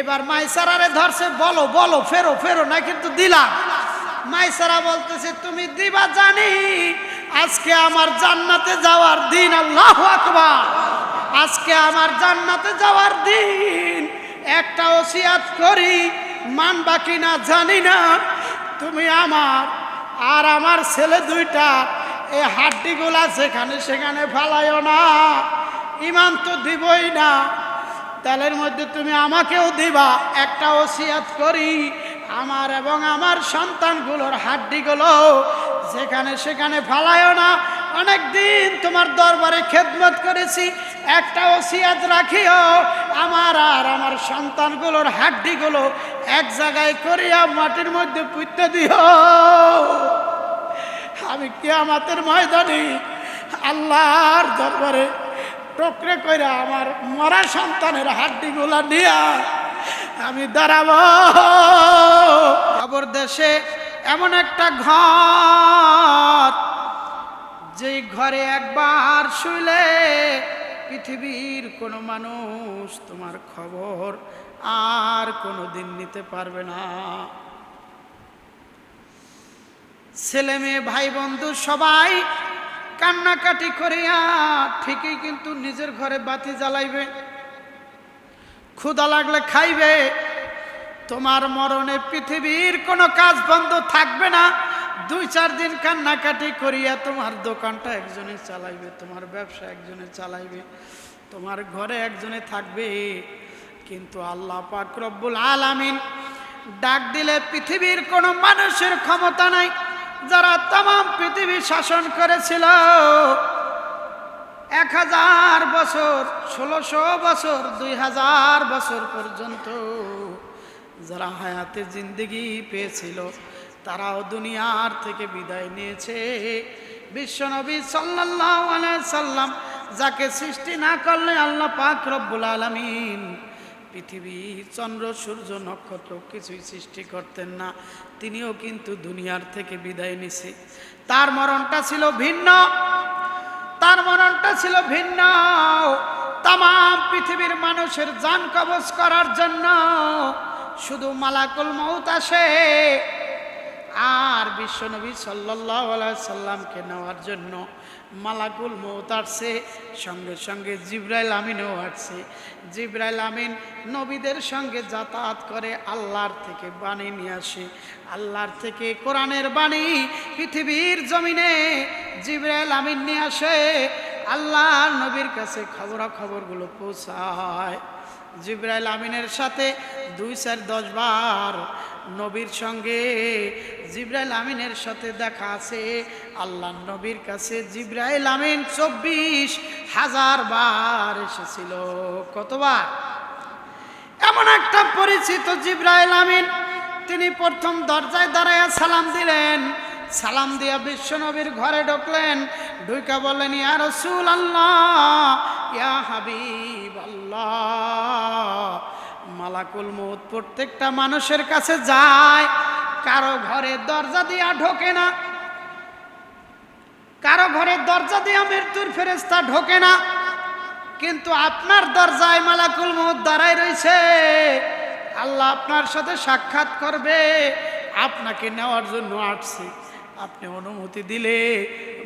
এবার মাইসারারে ধরছে, বলো বলো, ফেরো ফেরো, না কিন্তু দিলাম মাইসারা বলতেছে, তুমি দিবা জানি, আজকে আমার জান্নাতে যাওয়ার দিন, আল্লাহ আকবার। আজকে আমার জান্নাতে যাওয়ার দিন, একটা ওসিয়াত করি মান বাকি না জানি না। তুমি আমার আর আমার ছেলে দুইটা এই হাড্ডিগুলা সেখানে সেখানে ফালাইও না। ইমান তো দিবই না তেলের মধ্যে তুমি আমাকেও দিবা একটা ওসিয়াত করি। আমার এবং আমার সন্তানগুলোর হাড্ডিগুলো যেখানে সেখানে ফালায়ও না। অনেক দিন তোমার দরবারে খেদমত করেছি। একটা ওসিয়াত রাখিও। আমার আর আমার সন্তানগুলোর হাড্ডিগুলো এক জায়গায় করিয়া মাটির মধ্যে পুঁততে দিও। আমি কিয়ামাতের ময়দানে আল্লাহর দরবারে টকরে কইরা আমার মরা সন্তানের হাড্ডিগুলা নিয়া আমি দাঁড়াবো। খবর দেশে এমন একটা ঘর, যেই ঘরে একবার শুইলে পৃথিবীর কোনো মানুষ তোমার খবর আর কোনো দিন নিতে পারবে না। ছেলে মেয়ে, ভাই বন্ধু সবাই কান্নাকাটি করিয়া ঠিকই কিন্তু নিজের ঘরে বাতি জ্বালাইবে। ক্ষুদা লাগলে খাইবে। তোমার মরণে পৃথিবীর কোনো কাজ বন্ধ থাকবে না। দুই চার দিন কান্নাকাটি করিয়া তোমার দোকানটা একজনে চালাইবে, তোমার ব্যবসা একজনে চালাইবে, তোমার ঘরে একজনে থাকবে। কিন্তু আল্লাহ পাক রব্বুল আলামিন ডাক দিলে পৃথিবীর কোনো মানুষের ক্ষমতা নাই। যারা তাম পৃথিবী শাসন করেছিল, এক হাজার বছর, ষোলোশো বছর, দুই হাজার বছর পর্যন্ত যারা হায়াতে জিন্দিগি পেয়েছিল, তারাও দুনিয়ার থেকে বিদায় নিয়েছে। বিশ্বনবী আলাইহি সাল্লাম যাকে সৃষ্টি না করলে আল্লাহ পাক রব্বুল আলামিন পৃথিবী চন্দ্র, সূর্য, নক্ষত্র কিছুই সৃষ্টি করতেন না। তিনিও কিন্তু দুনিয়ার থেকে বিদায় নিছে। তার মরণটা ছিল ভিন্ন। তার মরণটা ছিল ভিন্ন। তাম পৃথিবীর মানুষের যান কবজ করার জন্য শুধু মালাকুল মৌত আসে। আর বিশ্বনবী সাল্লাহ সাল্লামকে নেওয়ার জন্য মালাকুল মৌত আসছে, সঙ্গে সঙ্গে জিব্রাইল আমিনও আসছে। জিব্রাইল আমিন নবীদের সঙ্গে যাতায়াত করে আল্লাহর থেকে বাণী নিয়ে আসে। আল্লাহর থেকে কোরআনের বাণী পৃথিবীর জমিনে জিব্রাইল আমিন নিয়ে আসে। আল্লাহ নবীর কাছে খবরাখবরগুলো পৌঁছায়। জিব্রাইল আমিনের সাথে দুই চার দশ বার নবীর সঙ্গে জিব্রাইল আমিনের সাথে দেখা আছে। আল্লাহ নবীর কাছে জিব্রাইল আমিন চব্বিশ হাজার বার এসেছিল। কতবার? এমন একটা পরিচিত জিব্রাইল আমিন, তিনি প্রথম দরজায় দাঁড়াইয়া সালাম দিলেন। সালাম দিয়া বিশ্বনবীর ঘরে ঢুকলেন। ঢুকা বললেন, ইয়া রসুল আল্লাহ ইয়া হাবিব আল্লাহ মালাকুল মৌত প্রত্যেকটা মানুষের কাছে যায়, কারও ঘরে দরজা দিয়া ঢোকে না। কারও ঘরের দরজা দিয়ে মৃত্যুর ফেরেস্তা ঢোকে না। কিন্তু আপনার দরজায় মালাকুল মৌত দাঁড়ায় রয়েছে। আল্লাহ আপনার সাথে সাক্ষাৎ করবে। আপনাকে নেওয়ার জন্য আসছে। আপনি অনুমতি দিলে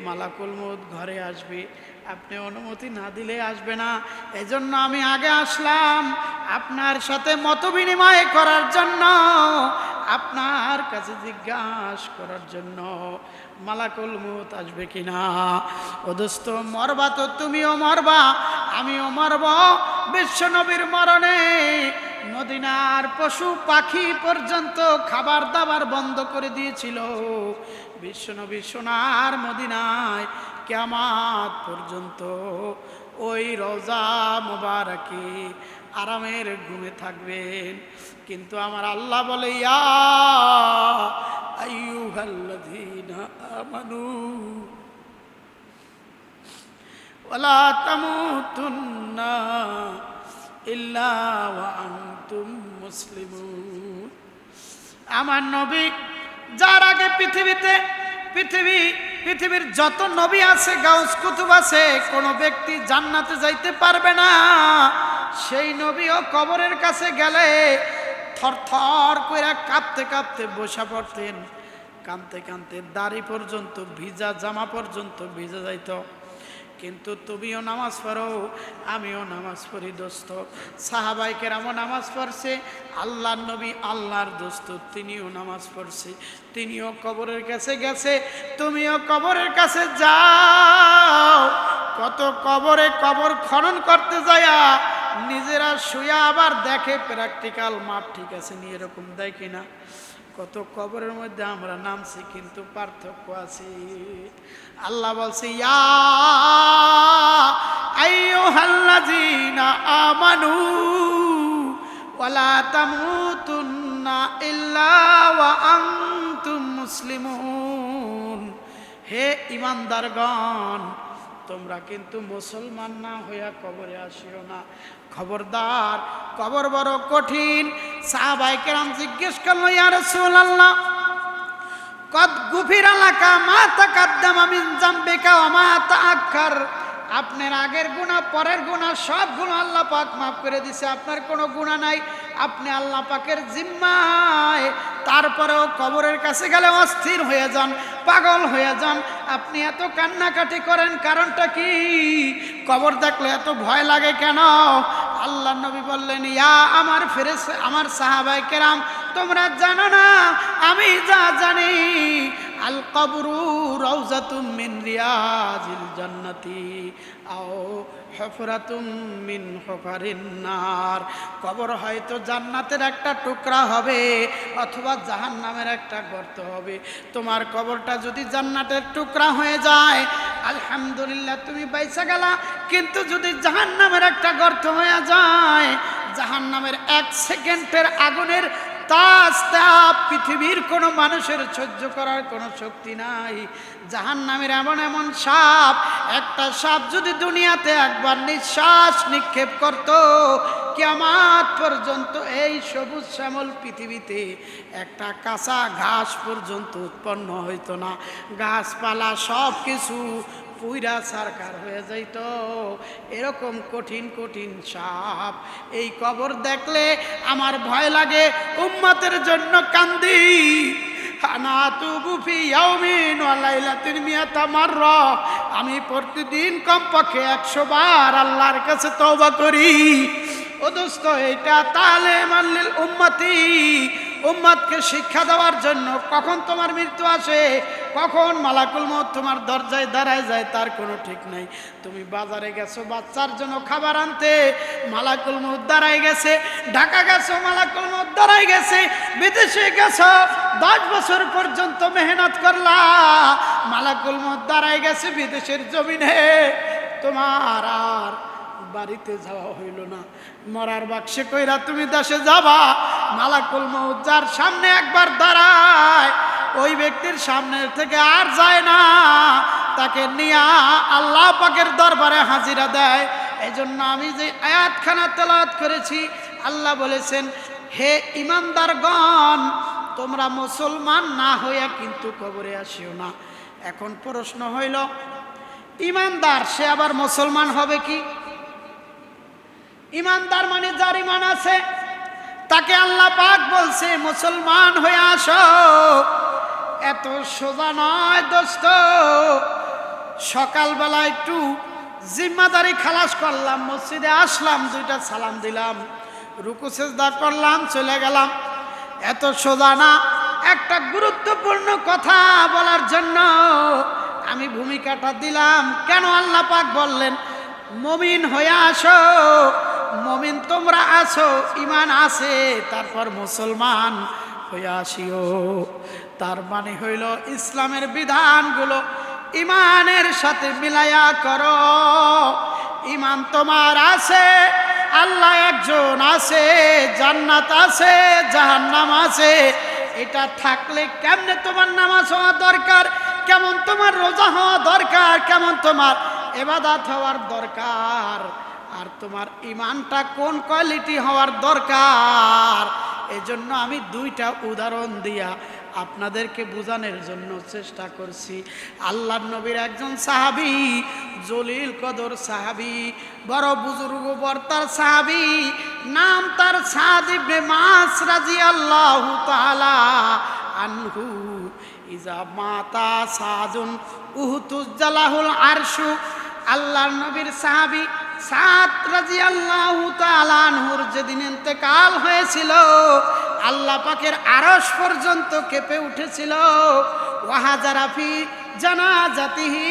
মালাকুল মৌত ঘরে আসবে। আপনি অনুমতি না দিলে আসবে না। এজন্য আমি আগে আসলাম আপনার সাথে মত বিনিময় করার জন্য, আপনার কাছে জিজ্ঞাসা করার জন্য। মালাকুল মৌত আসবে কিনা? ও দোস্ত, মরবা তো তুমিও মরবা, আমিও মরব। বিশ্বনবীর মরণে মদিনার পশু পাখি পর্যন্ত খাবার দাবার বন্ধ করে দিয়েছিল। বিশ্বনবী সোনার মদিনায় কেমাত পর্যন্ত ওই রোজা মোবারকে আরামের ঘুমে থাকবেন। কিন্তু আমার আল্লাহ বলে, ইয়া আইয়ুহাল্লাযীনা আমার নবী, যার আগে পৃথিবীতে পৃথিবী, পৃথিবীর যত নবী আছে, গাউস কুতুব আছে, কোনো ব্যক্তি জান্নাতে যাইতে পারবে না। সেই নবীও কবরের কাছে গেলে থর থর করে কাঁপতে কাঁপতে বসা পড়তেন। কাঁদতে কাঁদতে দাড়ি পর্যন্ত, ভিজা জামা পর্যন্ত ভিজা যাইত। কিন্তু তুমিও নামাজ পড়ো, আমিও নামাজ পড়ি, দোস্ত। সাহাবাই কেরামও নামাজ পড়ছে, আল্লাহর নবী আল্লাহর দোস্ত, তিনিও নামাজ পড়ছে, তিনিও কবরের কাছে গেছে, তুমিও কবরের কাছে যাও। কত কবরে কবর খনন করতে যায়া নিজেরা শুয়া আবার দেখে প্র্যাকটিক্যাল মাপ ঠিক আছে নি, এরকম দেয় কিনা? কত কবরের মধ্যে আমরা নামছি কিন্তু পার্থক্য আছে। আল্লাহ বলছে আমানু ওয়ালা হে ইমানদারগণ তোমরা কিন্তু মুসলমান না হইয়া কবরে আসিও না। খবরদার, কবর বড় কঠিন। সাহাবাই কেরাম জিজ্ঞেস করল, ইয়া রাসূলুল্লাহ, কদ গুফির এলাকা মা তাকাদ্দামা মিন জামবিকা ওয়া মা তাআক্কার? আপনার আগের গুণা পরের গুণা সব গুণ আল্লাহ পাক মাফ করে দিছে। আপনার কোনো গুণা নাই। আপনি আল্লাহ পাকের জিম্মায়, তারপরেও কবরের কাছে গেলে অস্থির হয়ে যান, পাগল হয়ে যান। আপনি এত কান্নাকাটি করেন, কারণটা কি? কবর দেখলে এত ভয় লাগে কেন? আল্লাহ নবী বললেন, ইয়া আমার ফেরে আমার সাহাবাই কেরাম, তোমরা জানো না, আমি যা জানি, আল কবরু রওজাতুম মিন রিয়াজিল জান্নাতি। আও হফরাতুম মিন হফারিন নার। কবর হয়তো জান্নাতের একটা টুকরা হবে অথবা জাহান্নামের একটা গর্ত হবে। তোমার কবরটা যদি জান্নাতের টুকরা হয়ে যায়, আলহামদুলিল্লাহ তুমি বাইসা গেলা। কিন্তু যদি জাহান্নামের একটা গর্ত হয়ে যায়, জাহান্নামের এক সেকেন্ডের আগুনের তাজ তাপ পৃথিবীর কোনো মানুষের সহ্য করার কোনো শক্তি নাই। জাহান নামের এমন এমন সাপ, একটা সাপ যদি দুনিয়াতে একবার নিঃশ্বাস নিক্ষেপ করত কেমাত পর্যন্ত এই সবুজ শ্যামল পৃথিবীতে একটা কাঁচা ঘাস পর্যন্ত উৎপন্ন হইতো না। গাছপালা সব কিছু পুইরা সারকার হয়ে যাইত। এরকম কঠিন কঠিন সাপ। এই কবর দেখলে আমার ভয় লাগে, উম্মতের জন্য কান্দি। আমি প্রতিদিন কমপক্ষে একশো বার আল্লাহর কাছে তওবা করি। ও দোস্ত, এটা তাহলে মানলিল উম্মতি। উম্মাদকে শিক্ষা দেওয়ার জন্য কখন তোমার মৃত্যু আসে, কখন মালাকুল মত তোমার দরজায় দাঁড়ায় যায়, তার কোনো ঠিক নাই। তুমি বাজারে গেছো, বাচ্চার জন্য খাবার আনতে, মালাকুল মত দাঁড়ায় গেছে, ঢাকা গেছো, মালাকুল মত দাঁড়ায় গেছে, বিদেশে গেছো, দশ বছর পর্যন্ত মেহনত করলা, মালাকুল মত দাঁড়ায় গেছে বিদেশের জমিনে, তোমার আর বাড়িতে যাওয়া হইল না। মরার বাক্সে কইরা, তুমি দেশে যাবা? মালাকুল মৌত যার সামনে একবার দাঁড়ায়, ওই ব্যক্তির সামনে থেকে আর যায় না। তাকে নিয়া আল্লাহ পাকের দরবারে হাজিরা দেয়। এই জন্য আমি যে আয়াতখানা তেলাওয়াত করেছি, আল্লাহ বলেছেন, হে ইমানদারগণ, তোমরা মুসলমান না হইয়া কিন্তু কবরে আসিও না। এখন প্রশ্ন হইল, ইমানদার সে আবার মুসলমান হবে কি? ইমানদার মানে যার ইমান আছে, তাকে আল্লাহ পাক বলছে, মুসলমান হয়ে আসো। এত সোজা নয় দোস্ত। সকালবেলা একটু জিম্মাদারি খালাস করলাম, মসজিদে আসলাম, দুইটা সালাম দিলাম, রুকু সেজদা করলাম, চলে গেলাম। এত সোজা না, একটা গুরুত্বপূর্ণ কথা বলার জন্য আমি ভূমিকাটা দিলাম। কেন আল্লাহ পাক বললেন, মমিন হয়ে আসো। মমিন তোমরা আছো ইমান আছে, তারপর মুসলমান হয়ে আসিও। তার মানে হইল ইসলামের বিধানগুলো ইমানের সাথে মিলাইয়া করো। ইমান তোমার আছে, আল্লাহ একজন আছে, জান্নাত আছে, জাহান্নাম আছে। এটা থাকলে কেমনে তোমার নামাজ হওয়া দরকার? কেমন তোমার রোজা হওয়া দরকার? কেমন তোমার এবাদাত হওয়ার দরকার? আর তোমার ইমানটা কোন কোয়ালিটি হওয়ার দরকার? এজন্য আমি দুইটা উদাহরণ দিয়া আপনাদেরকে বোঝানোর জন্য চেষ্টা করছি। আল্লাহ নবীর একজন সাহাবি, জলিল কদর সাহাবি, বড় বুজুর্গ বর্তার সাহাবি, নাম তার সাদিবে মাস রাজি আল্লাহ তালা আনহু। ইজা মাতা সাজুন উহুতুজ্জালাহুল আরশু। আল্লাহর নবীর সাহাবি সাত রাজি আল্লাহ তালানহুর যেদিন ইন্তেকাল হয়েছিল, আল্লাহ পাকের আরস পর্যন্ত কেঁপে উঠেছিল। ওয়াহাজারাফি জানা জাতিহি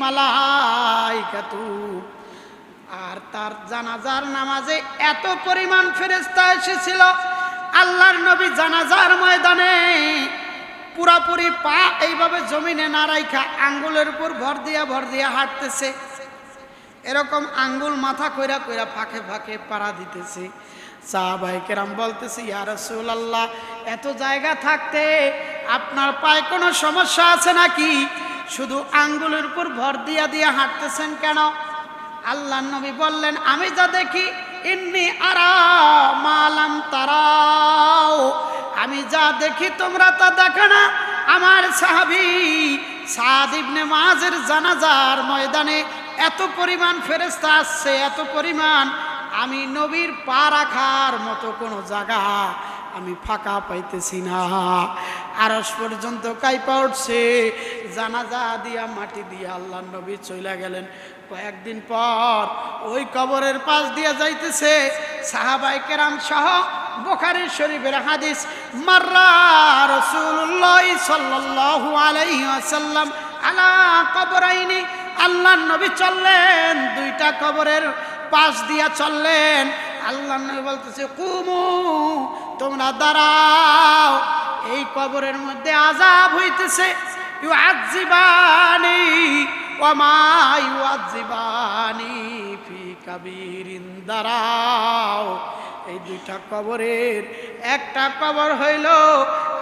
মালাইকাতু। আর তার জানাজার নামাজে এত পরিমাণ ফেরেস্তা এসেছিল, আল্লাহর নবী জানাজার ময়দানে পুরাপুরি পা এইভাবে জমিনে না রাইখা আঙ্গুলের উপর ভর দিয়া ভর দিয়া হাঁটতেছে। এরকম আঙ্গুল মাথা কইরা কইরা ফাঁকে ফাঁকে পাড়া দিতেছে। সাহাবাই কেরাম বলতেছে, ইয়া রাসূলুল্লাহ, এত জায়গা থাকতে আপনার পায়ে কোনো সমস্যা আছে নাকি? শুধু আঙ্গুলের উপর ভর দিয়া দিয়া হাঁটতেছেন কেন? আল্লাহ নবী বললেন, আমি যা দেখি, ইন্নি আরা মালাম তারাও। আমি যা দেখি, তোমরা তা দেখো না। আমার সাহাবি সাদ ইবনে মাঝের জানাজার ময়দানে এত পরিমাণ ফেরেস্তা আসছে, এত পরিমাণ। আমি নবীর পা রাখার মতো কোনো জায়গা আমি ফাঁকা পাইতেছি না। আরস পর্যন্ত কাইপা উঠছে, জানাজা দিয়া, মাটি দিয়ে আল্লাহ নবী চইলা গেলেন। কয়েকদিন পর ওই কবরের পাশ দিয়ে যাইতেছে সাহাবাই কেরাম সহ বোখারি শরীফের হাদিস, মাররা রসুল্লাহ সাল্লাল্লাহু আলাইহি ওয়াসাল্লাম আলা কবরাইনি আল্লাহ নবী চললেন, দুইটা কবরের পাশ দিয়া চললেন। আল্লাহ নবী বলতেছে, কুমু, তোমরা দাঁড়াও, এই কবরের মধ্যে আজাব হইতেছে। ইউআজিবানি ওমা ইউআজিবানি ফি কাবিরিন, দাঁড়াও। এই দুইটা কবরের, একটা কবর হইল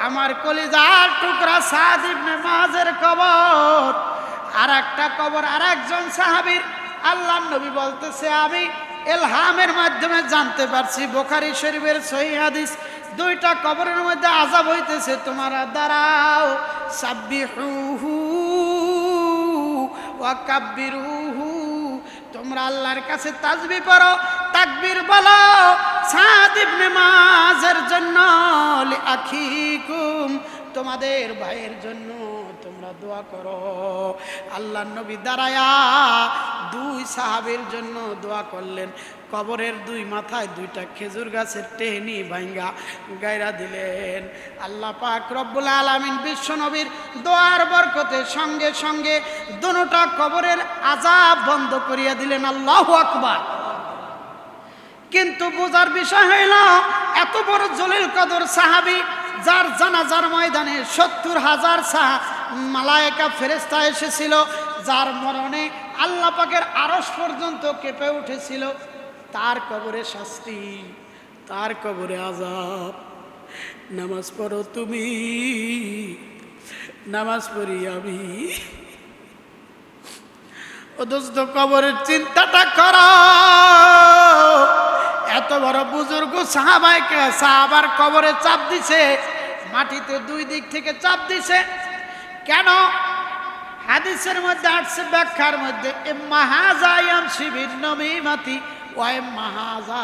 আমার কলিজার টুকরা সাদ ইবনে মাঝের কবর। আর একটা কবর আর একজন সাহাবীর। আল্লাহ নবী বলতেছে, আমি এলহামের মাধ্যমে জানতে পারছি, বোখারি শরীফের সহি হাদিস, দুইটা কবরের মধ্যে আজাব হইতেছে, তোমারা দাঁড়াও, সাব্বিহুহু ওয়া কাব্বিরুহু, তোমরা আল্লাহর কাছে তাজবি পড়ো, তাকবির বলো, সাদ ইবনে মাঝের জন্য আখিকুম, তোমাদের ভাইয়ের জন্য দোয়া করো। আল্লাহ নবী দাঁড়ায়া দুই সাহাবের জন্য দোয়া করলেন। কবরের দুই মাথায় দুইটা খেজুর গাছের টেহনি ভাঙ্গা গায়রা দিলেন। আল্লাহ পাক রব্বুল আলামিন বিশ্ব নবীর দোয়ার বরকতে সঙ্গে সঙ্গে দুটা কবরের আজাব বন্ধ করিয়া দিলেন। আল্লাহ আকবার। কিন্তু বোঝার বিষয় হইল, এত বড় জলিল কদর সাহাবি, যার জানাজার ময়দানে সত্তর হাজার সাহা মালায়কা ফেরেস্তা এসেছিল, যার মরণে আল্লাহ পাকের আরস পর্যন্ত কেঁপে উঠেছিল। তার কবরে শাস্তি, তার কবরে আজাব নামাজ পড়ো তুমি, নামাজ পড়ি আমি। ও দোস্ত কবরের চিন্তাটা করো। এত বড় বুজুর্গ সাহাবাইকে সাহাবার কবরে চাপ দিছে, মাটিতে দুই দিক থেকে চাপ দিছে। কেন? হাদিসের মধ্যে আসছে, ব্যাখ্যার মধ্যে এ মাহাজা ইয়াম শিবির নমিমাতি ওয়াই মাহাজা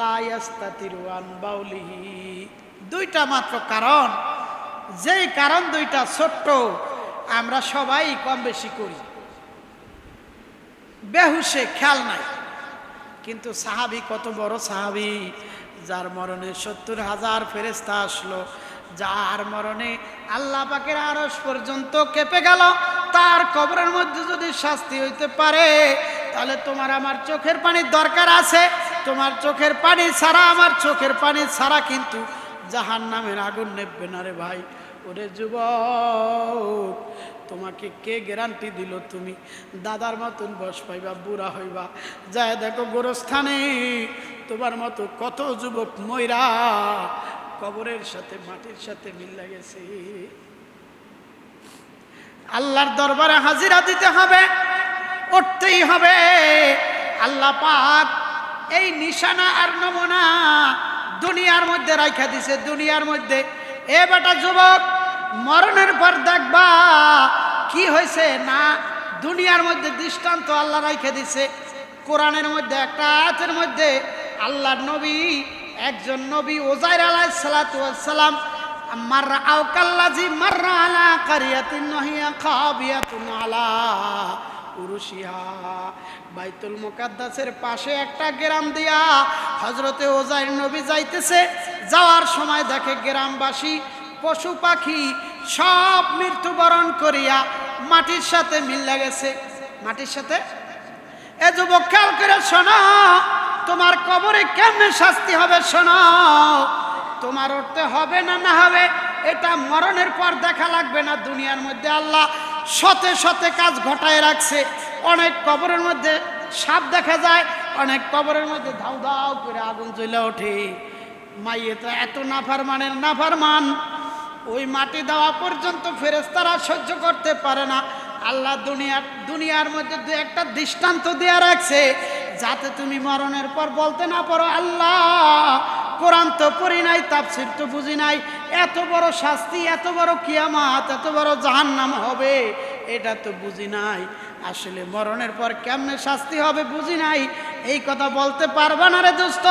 লায়াস্তাতিরুয়ান বাউলিহি। দুইটা মাত্র কারণ। যেই কারণ দুইটা ছোট্ট, আমরা সবাই কম বেশি করি। বেহুশে খেয়াল নাই, কিন্তু সাহাবি কত বড় সাহাবি, যার মরণে সত্তর হাজার ফেরেস্তা আসলো। যার মরণে আল্লাহ পাকের আরস পর্যন্ত কেঁপে গেল। তার কবরের মধ্যে যদি শাস্তি হইতে পারে, তাহলে তোমার আমার চোখের পানির দরকার আছে। তোমার চোখের পানি ছাড়া, আমার চোখের পানি ছাড়া কিন্তু জাহান নামের আগুন নেবে না রে ভাই। ওরে যুবক, তোমাকে কে গ্যারান্টি দিল তুমি? দাদার মতন বস পাইবা, বুড়া হইবা। যায় দেখো গোরস্থানে তোমার মতো কত যুবক ময়রা কবরের সাথে, মাটির সাথে মিল্লা গেছে। আল্লাহর দরবারে হাজিরা দিতে হবে, উঠতেই হবে। আল্লাহ পাক এই নিশানা আর নমুনা দুনিয়ার মধ্যে রাইখা দিছে, দুনিয়ার মধ্যে। এ বেটা যুবক, মরণের পর দেখবা কি হয়েছে না দুনিয়ার মধ্যে দৃষ্টান্ত আল্লাহ রাইখে দিছে। কোরআনের মধ্যে, একটা আয়াতের মধ্যে আল্লাহর নবী একজন নবী ওজাইর আলাই সালাম, মাররা আওকাল্লাজি মাররা আলা কারিয়াতিন নহিয়া খাবিয়াতুন আলা উরুশিয়া বাইতুল মুকাদ্দাসের পাশে একটা গ্রাম দিয়া হজরতে ওজাইর নবী যাইতেছে। যাওয়ার সময় দেখে গ্রামবাসী, পশু পাখি সব মৃত্যুবরণ করিয়া মাটির সাথে মিল্লা গেছে মাটির সাথে? এ যুবক, খেয়াল করে শোনো তোমার কবরে কেমনে শাস্তি হবে শোনো? তোমার উঠতে হবে না না হবে, এটা মরণের পর দেখা লাগবে না দুনিয়ার মধ্যে আল্লাহ। শতে শতে কাজ ঘটায় রাখছে। অনেক কবরের মধ্যে সাপ দেখা যায়, অনেক কবরের মধ্যে ধাউ ধাউ করে আগুন জ্বলে ওঠে। মাইয়ে তো এত নাফার মানের নাফার মান ওই মাটি দেওয়া পর্যন্ত ফেরেস্তারা সহ্য করতে পারে না। আল্লাহ দুনিয়ার দুনিয়ার মধ্যে দু একটা দৃষ্টান্ত দেওয়া রাখছে। যাতে তুমি মরণের পর বলতে না পারো, আল্লাহ, কোরআন তো পড়ি নাই, তাফসির তো বুঝি নাই। এত বড় শাস্তি, এত বড় কিয়ামাত, এত বড় জাহান্নাম হবে, এটা তো বুঝি নাই। আসলে মরণের পর কেমনে শাস্তি হবে বুঝি নাই। এই কথা বলতে পারবা না রে দোস্ত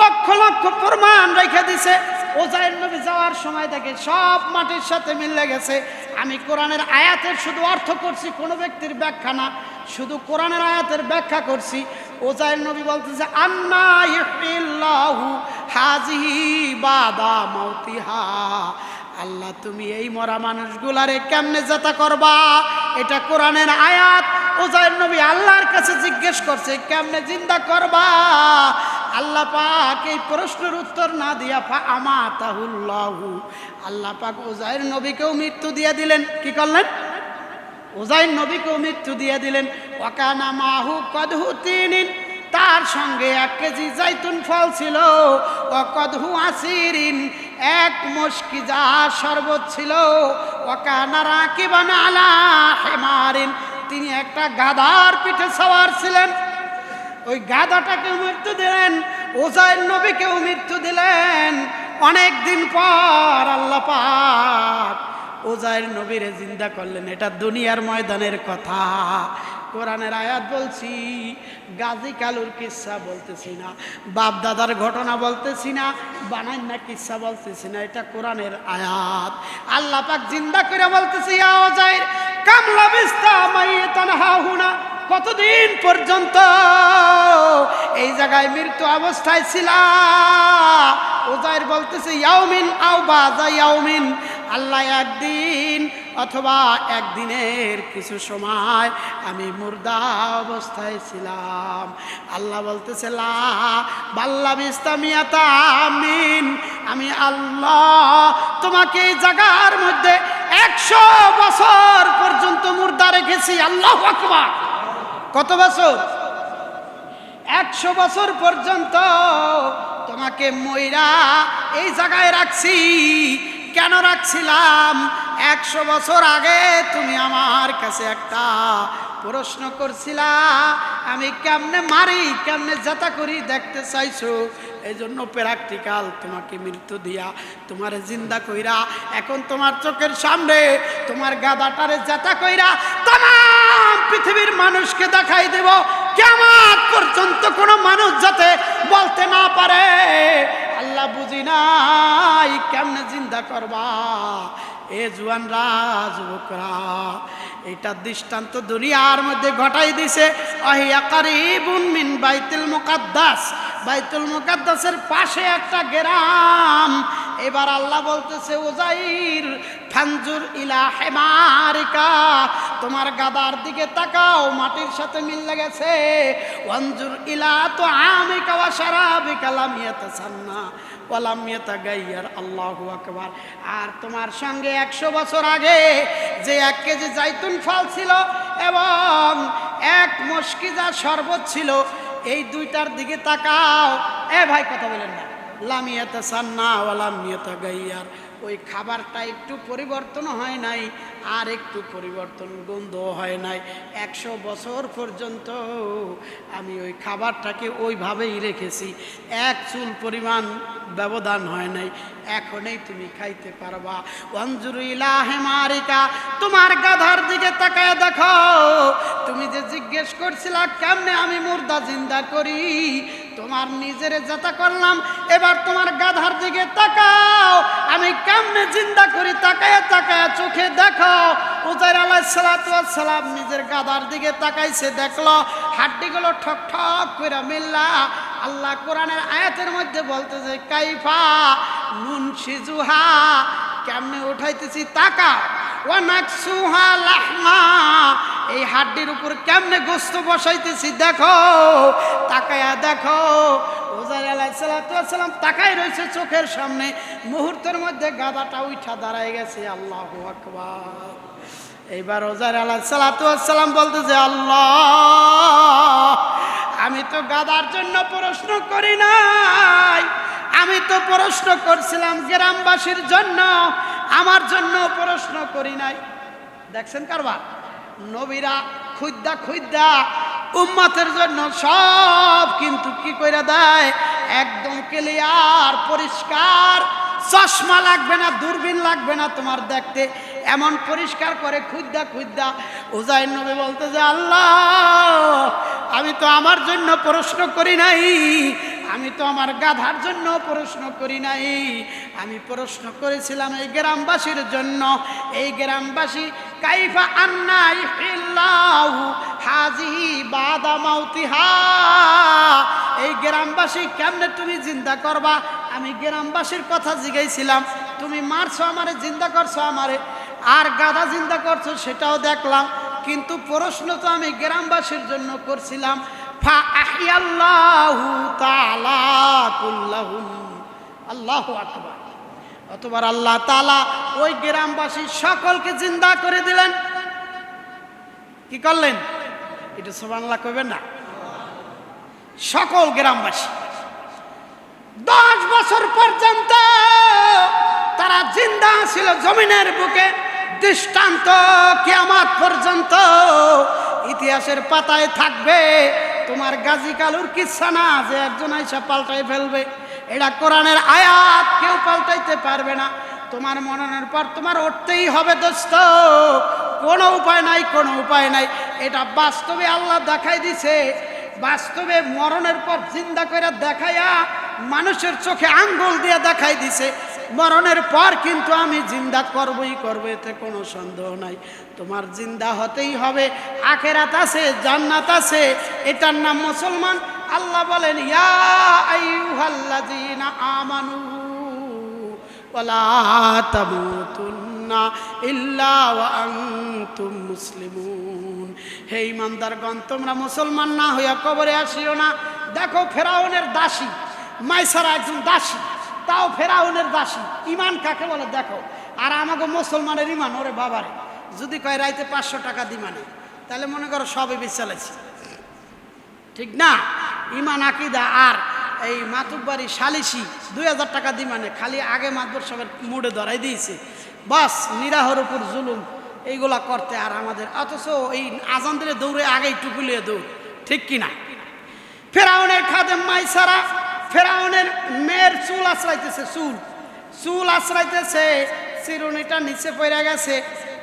লক্ষ লক্ষ প্রমাণ রেখে দিছে। ওজাইর নবী যাওয়ার সময় থেকে সব মাটির সাথে মিলে গেছে। আমি কোরআনের আয়াতের শুধু অর্থ করছি, কোনো ব্যক্তির ব্যাখ্যা না। শুধু কোরআনের আয়াতের ব্যাখ্যা করছি। ওজাইর নবী বলতেছে, আন্না ইহ্বিল্লাহু হাজিহি বাদা মাউতিহা। আল্লাহ, তুমি এই মরা মানুষগুলারে কেমনে জেতা করবা? এটা কোরআনের আয়াত। ওজাইর নবী আল্লাহর কাছে জিজ্ঞেস করছে, কেমনে জিন্দা করবা? আল্লাহ পাক এই প্রশ্নের উত্তর না দিয়া, ফা আমা তাহুল্লাহু আল্লাহ পাক ওজাইর নবীকেও মৃত্যু দিয়ে দিলেন। কি করলেন? ওজাইর নবীকেও মৃত্যু দিয়ে দিলেন। ওকানা মাহু কদহু তিনিন, তার সঙ্গে এক কেজি জাইতুন ফল ছিল। ও কদহু আসিরিন, এক মুশকি যা শরবত ছিল। ওকানা রাকিবান আলা হেমারিন, তিনি একটা গাধার পিঠে সওয়ার ছিলেন। ওই গাধাটাকেও মৃত্যু দিলেন ওজাইর নবীকেও মৃত্যু দিলেন। অনেক দিন পর আল্লাহ পাক ওজাইর নবীরে জিন্দা করলেন। এটা দুনিয়ার ময়দানের কথা। কোরআনের আয়াত বলছি, গাজী কালুর কিসা বলতেছি না বাপ দাদার ঘটনা বলতেছি না বানান না কিসা বলতেছি না, এটা কোরআনের আয়াত। আল্লাহ পাক জিন্দা করে বলতেছি ওজাইর, কামলা বিস্তা মাইয়ে তানহা হুনা কতদিন পর্যন্ত এই জায়গায় মৃত্যু অবস্থায় ছিল? ওজাইর বলতেছে ইয়াউমিন আও বাজা ইয়াউমিন আল্লাহ একদিন অথবা একদিনের কিছু সময় আমি মুর্দা অবস্থায় ছিলাম। আল্লাহ বলতেছে বাল্লা বিস্তামিয়াতা আমিন আমি, আল্লাহ, তোমাকে এই জায়গার মধ্যে একশো বছর পর্যন্ত মুর্দা রেখেছি। আল্লাহ আকবার। কত বছর? একশো বছর পর্যন্ত তোমাকে ময়রা এই জায়গায় রাখছি। কেন রাখছিলাম? একশো বছর আগে তুমি আমার কাছে একটা প্রশ্ন করছিলা, আমি কেমনে মারি, কেমনে যাতা করি দেখতে চাইছো? এই জন্য প্র্যাকটিক্যাল তোমাকে মৃত্যু দিয়া, তোমার জিন্দা কইরা, এখন তোমার চোখের সামনে তোমার গাদাটারে যাতা কইরা তাম পৃথিবীর মানুষকে দেখাই দেব। কেমন পর্যন্ত কোনো মানুষ যাতে বলতে না পারে। আল্লাহ বুঝি নাই কেমনে জিন্দা করবা? এ জুয়ানরা যুবকরা এটা দৃষ্টান্ত দুনিয়ার মধ্যে ঘটাই দিছে। অহিয়া মিন বাইতুল মুকাদ্দাস। বাইতুল মুকাদ্দাসের পাশে একটা গ্রাম। এবার আল্লাহ বলতেছে ওজাইর ফানজুর ইলা হেমারিকা, তোমার গাদার দিকে তাকাও, মাটির সাথে মিলে গেছে ওয়ানজুর ইলা তো আমিকা ওয়া শারাবিকা, লাম ইয়াতাসান্না ওয়ালাম ইয়াতাগাইয়ার। আল্লাহু আকবার। আর তোমার সঙ্গে একশো বছর আগে যে এক কেজি জাইতুন ফল ছিল এবং এক মস্কিজা শরবত ছিল, এই দুইটার দিকে তাকাও। এ ভাই, কথা বলেন না। লামিয়াতে সান্না ওয়ালামিয়াতে গাইয়ার ওই খাবারটা একটু পরিবর্তন হয় নাই আর একটু পরিবর্তন গন্ধ হয় নাই। একশো বছর পর্যন্ত আমি ওই খাবারটাকে ওইভাবেই রেখেছি। এক চুল পরিমাণ ব্যবধান হয় নাই। এখনই তুমি খাইতে পারবা। অঞ্জুরিলা হেমারিকা তোমার গাধার দিকে তাকায় দেখো। তুমি যে জিজ্ঞেস করছিলা, কেমনে আমি মুর্দা জিন্দা করি? তোমার নিজের যাতা করলাম, এবার তোমার গাধার দিকে তাকাও। আমি কেমনে জিন্দা করি, তাকায় তাকায় চোখে দেখো। উজাইর আলাহ সালাম নিজের গাদার দিকে তাকাইছে, দেখল হাড্ডিগুলো ঠক ঠক করে মিল্লা। আল্লাহ কোরআনের আয়াতের মধ্যে বলতেছে, কাইফা নুন সিজুহা কেমনে উঠাইতেছি তাকা ও নাকসুহা লাহমা। এই হাড্ডির উপর কেমনে গোস্ত বসাইতেছি দেখো, তাকায়া দেখো। ওজার আলাইসালাম তাকাই রয়েছে চোখের সামনে, মুহূর্তের মধ্যে গাদাটা উঠা দাঁড়ায় গেছে, আল্লাহ আকবার। এইবার ওজার আলাহ সালাতাম বলতে যে আল্লাহ, আমি তো গাদার জন্য প্রশ্ন করি নাই। আমি তো প্রশ্ন করছিলাম গ্রামবাসীর জন্য, আমার জন্য প্রশ্ন করি নাই। দেখছেন কারবার? নবীরা খুদ্দা খুদ্দা উম্মাতের জন্য সব কিন্তু কি করে দেয়? একদম ক্লিয়ার, পরিষ্কার। চশমা লাগবে না, দূরবীন লাগবে না তোমার দেখতে। এমন পরিষ্কার করে খুদ্দা খুদ্দা উজাইন নবী বলতে যে আল্লাহ, আমি তো আমার জন্য প্রশ্ন করি নাই। আমি তো আমার গাধার জন্য প্রশ্ন করি নাই। আমি প্রশ্ন করেছিলাম এই গ্রামবাসীর জন্য। এই গ্রামবাসী, কাইফা আন্নাই হিল্লাহু হাজিহি বাদা মাউতিহা। এই গ্রামবাসী, কেমনে তুমি চিন্তা করবা? আমি গ্রামবাসীর কথা জিগাইছিলাম। তুমি মারছো আমারে, জিন্দা করছ আমারে। আর গাধা জিন্দা করছ সেটাও দেখলাম। কিন্তু প্রশ্ন তো আমি গ্রামবাসীর জন্য করছিলাম। আল্লাহু আকবার। অতবার আল্লাহ তাআলা ওই গ্রামবাসী সকলকে জিন্দা করে দিলেন। কি করলেন? এটা সুবহানাল্লাহ কইবেন না? সকল গ্রামবাসী। দশ বছর পর্যন্ত তারা জিন্দা ছিল জমিনের বুকে। দৃষ্টান্ত কিয়ামাত পর্যন্ত ইতিহাসের পাতায় থাকবে। তোমার গাজী কালুর কিচ্ছা না যে একজন আইসা পাল্টাই ফেলবে? এটা কোরআনের আয়াত, কেউ পাল্টাইতে পারবে না। তোমার মননের পর তোমার উঠতেই হবে দোস্ত। কোনো উপায় নাই, কোনো উপায় নাই। এটা বাস্তবে আল্লাহ দেখাই দিছে। বাস্তবে মরণের পর জিন্দা করে দেখাইয়া মানুষের চোখে আঙ্গুল দিয়ে দেখাই দিছে। মরণের পর কিন্তু আমি জিন্দা করবই করব, এতে কোনো সন্দেহ নাই। তোমার জিন্দা হতেই হবে, আখেরাত আছে, জান্নাত আছে, এটার নাম মুসলমান। আল্লাহ বলেন, ইয়া আমানু ওয়ালা তামুতুন্না ইল্লা ওয়া আনতুম মুসলিমুন। হে ইমানদারগণ তোমরা মুসলমান না হইয়া কবরে আসিও না। দেখো ফেরাউনের দাসী, মাইসারা একজন দাসী। তাও ফেরাউনের দাসী। ইমান কাকে বলে? দেখো। আর আমাকে মুসলমানের ইমান ওরে বাবারে। যদি কয় রাইতে পাঁচশো টাকা দি মানে তাহলে মনে করো সবে বেচালাইছি ঠিক না? ইমান আকিদা আর এই মাতুব্বাড়ি সালিসি, দুই হাজার টাকা দি মানে খালি আগে মাতবর সবের মুড়ে ধরাই দিয়েছে। বাস, নিরাহর উপর জুলুম, এইগুলা করতে আর আমাদের, অথচ এই আজান দিলে দৌড়ে আগেই টুকুলিয়ে দৌড়। ঠিক কিনা? ফেরাউনের খাদেম মাইসারা ফেরাউনের মেয়ের চুল আশ্রাইতেছে চুল। চুল আশ্রাইতেছে চিরুনিটা নিচে পড়ে গেছে।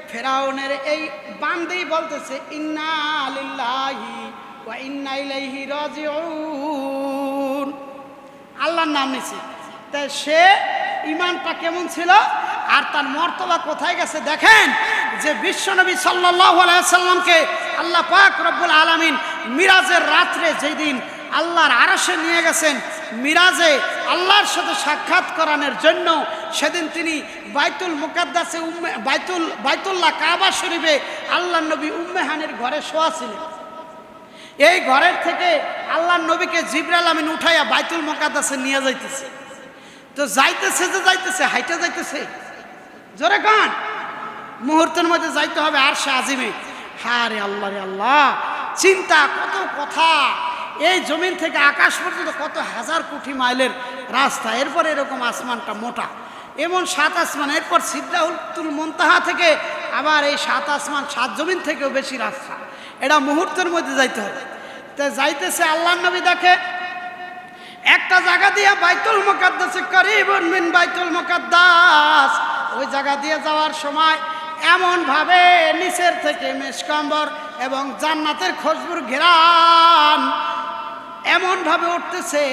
ফেরাউনের এই বান্দেই বলতেছে, ইন্না লিল্লাহি ওয়া ইন্না ইলাইহি রাজিউন। আল্লাহর নাম নিছে। তাই সে ইমানটা কেমন ছিল? আর তার মর্তবা কোথায় গেছে দেখেন? যে বিশ্বনবী সাল্লাল্লাহু আলাইহি সাল্লামকে আল্লাহ পাক রব্বুল আলামিন মিরাজের রাত্রে যেদিন আল্লাহর আরশে নিয়ে গেছেন মিরাজে আল্লাহর সাথে সাক্ষাৎ করানোর জন্য সেদিন তিনি বাইতুল মুকাদ্দাসে উম্মে বাইতুল বাইতুল্লাহ কাবা শরীফে আল্লাহ নবী উম্মেহানের ঘরে শোয়া ছিলেন। এই ঘরের থেকে আল্লাহ নবীকে জিবরাল আমিন উঠাইয়া বাইতুল মোকাদ্দাসে নিয়ে যাইতেছে। তো যাইতেছে যে যাইতেছে, হাইটে যাইতেছে। জোরে গান। মুহূর্তের মধ্যে যাইতে হবে আর সে আজিমে। হ্যাঁ রে আল্লাহ রে আল্লাহ, চিন্তা, কত কথা। এই জমিন থেকে আকাশ পর্যন্ত কত হাজার কোটি মাইলের রাস্তা, এরপর এরকম আসমানটা মোটা। এমন সাত আসমান, এরপর সিদ্ধাউল মন্তাহা থেকে আবার এই সাত আসমান, সাত জমিন থেকেও বেশি রাস্তা। এটা মুহূর্তের মধ্যে যাইতে হবে। তো যাইতেছে আল্লাহ নবী দেখে, একটা জায়গা দিয়ে বাইতুল মোকাদ্দাসে, করিবন মিন বাইতুল মোকাদ্দাস। ওই জায়গা দিয়ে যাওয়ার সময় এমন ভাবে নিচের থেকে মেশকম্বর এবং জান্নাতের খুশবুর ঘেরান। এমন ভাবে উঠতেছে,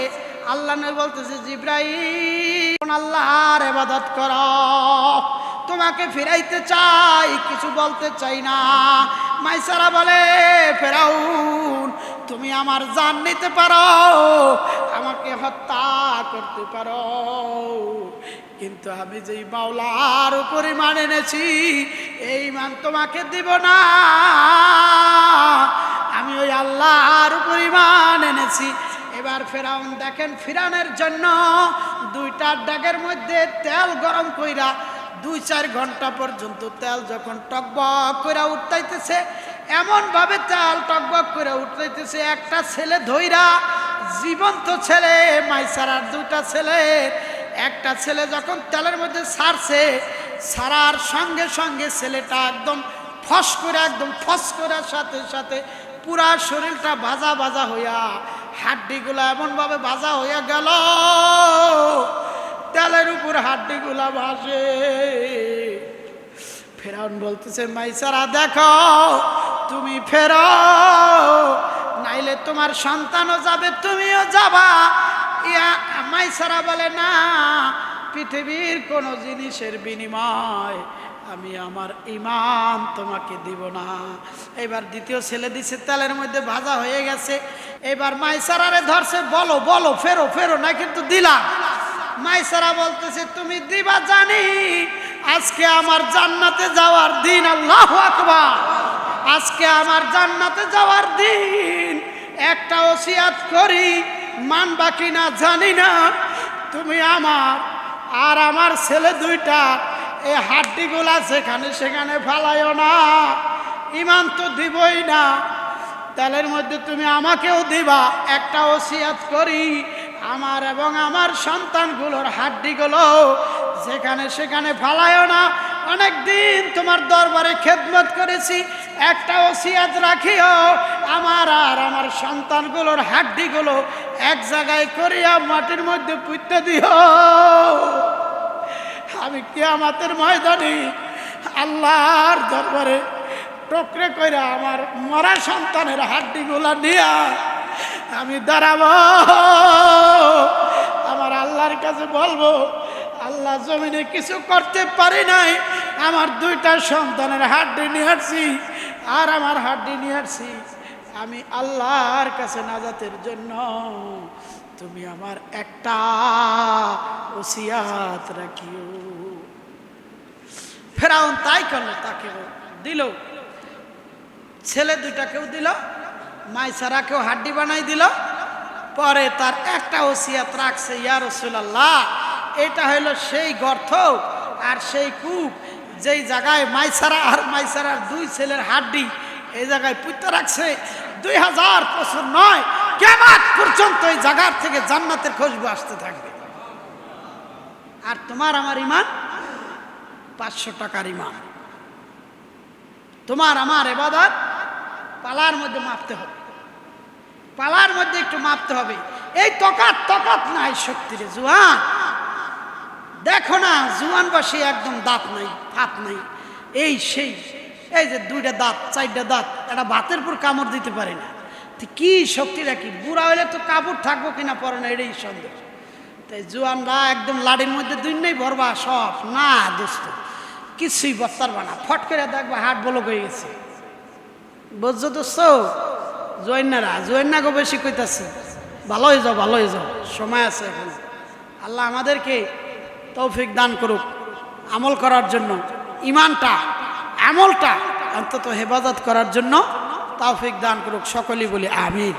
আল্লাহ নবী বলতেছে জিব্রাহিম আল্লাহর ইবাদত কর। তোমাকে ফিরাইতে চাই, কিছু বলতে চাই না। মাইসারা বলে, ফেরাউন তুমি আমার জান নিতে পারো, আমাকে হত্যা করতে পারো। কিন্তু আমি যেই বাউলার উপরে মান এনেছি, এই মান তোমাকে দিব না। আমি ওই আল্লাহর উপর ইমান এনেছি। এবার ফেরাউন দেখেন, ফিরানের জন্য দুইটা ডাগের মধ্যে তেল গরম কইরা দুই চার ঘণ্টা পর্যন্ত তেল যখন টকবক করে উঠতাইতেছে এমন ভাবে তেল টকবক করে উঠতাইতেছে একটা ছেলে ধইরা জীবন্ত ছেলে, মাইসারার দুটা ছেলে। একটা ছেলে যখন তেলের মধ্যে সারছে, সারার সঙ্গে সঙ্গে ছেলেটা একদম ফস করে, একদম ফস করার সাথে সাথে পুরা শরীরটা ভাজা ভাজা হইয়া, হাড্ডিগুলা এমনভাবে ভাজা হইয়া গেল। তেলের উপর হাড্ডিগুলা ভাসে। ফেরাউন বলতেছে, মাইসারা, দেখো তুমি ফেরো নাইলে তোমার সন্তানও যাবে, তুমিও যাবা। ইয়া মাইসারা বলে, না, পৃথিবীর কোনো জিনিসের বিনিময় আমি আমার ইমান তোমাকে দিব না। এবার দ্বিতীয় ছেলে দিছে, তেলের মধ্যে ভাজা হয়ে গেছে। এবার মাইসারারে ধরছে, বলো বলো, ফেরো ফেরো। না, কিন্তু দিলাম। মাইসারা বলতেছে, তুমি দিবা জানি, আজকে আমার জান্নাতে যাওয়ার দিন, আল্লাহ আকবার। আজকে আমার জান্নাতে যাওয়ার দিন। একটা ওসিয়াত করি, মানবা কিনা জানি না। তুমি আমার আর আমার ছেলে দুইটা এই হাড্ডিগুলা সেখানে সেখানে ফালাইও না। ইমান তো দিবই না। তেলের মধ্যে তুমি আমাকেও দিবা। একটা ওসিয়াত করি, আমার এবং আমার সন্তানগুলোর হাড্ডিগুলো যেখানে সেখানে ফালাইও না। অনেক দিন তোমার দরবারে খেদমত করেছি একটা ওসিয়াত রাখিও, আমার আর আমার সন্তানগুলোর হাড্ডিগুলো এক জায়গায় করিয়া মাটির মধ্যে পুঁততে দিও। আমি কিয়ামাতের ময়দানে আল্লাহর দরবারে টকরে কইরা আমার মরা সন্তানের হাড্ডিগুলা নিয়া আমি দাঁড়াবো। আমার আল্লাহর কাছে বলব, আল্লাহ জমিনে কিছু করতে পারি নাই, আমার দুইটা সন্তানের হাড্ডি নিয়ে আসছি। আর আমার হাড্ডি নিয়ে আসছি আমি আল্লাহর কাছে নাজাতের জন্য তুমি আমার একটা ওসিয়াত রাখিও। ফেরাউন তাই করল তাকে দিল। ছেলে দুইটাকেও দিল মাইসারাকেও হাড্ডি বানাই দিল। পরে তার একটা ওসিয়াত রাখছে, ইয়া রসুলাল্লাহ, এটা হলো সেই গর্থ আর সেই কূপ যেই জায়গায় মাইসারা আর মাইসারার দুই ছেলের হাড্ডি, এই জায়গায় পুঁতে রাখছে। দুই হাজার বছর নয় কেমাত পর্যন্ত এই জায়গার থেকে জান্নাতের খুশবু আসতে থাকবে। আর তোমার আমার ইমান? পাঁচশো টাকার ইমান। তোমার আমার এবাদত? পালার মধ্যে মাপতে হবে। পালার মধ্যে একটু মাপতে হবে। এই তকাত তকাত নাই শক্তির জুয়ান দেখো না জুয়ান বসে একদম দাঁত নাই, হাত নাই। এই সেই, এই যে দুইটা দাঁত, চারটা দাঁত, একটা ভাতের পর কামড় দিতে পারে না। কি শক্তি রাখি বুড়া হলে তো কাপড় থাকব কিনা পরে না, এটাই সন্দেহ। তাই জুয়ানরা একদম লাড়ির মধ্যে দুই নেই ভরবা, সব। না, দোস্ত, কিছুই বস্তার বানা ফট করে দেখবা হাট বলক হয়ে গেছে। বুঝছ দোস্ত? জৈন্যারা জৈন্যাকে বেশি কইতাছে। ভালো হয়ে যাও ভালো হয়ে যাও। সময় আছে এখন। আল্লাহ আমাদেরকে তৌফিক দান করুক, আমল করার জন্য, ইমানটা, আমলটা অন্তত হেফাজত করার জন্য তৌফিক দান করুক, সকলেই বলি আমিন।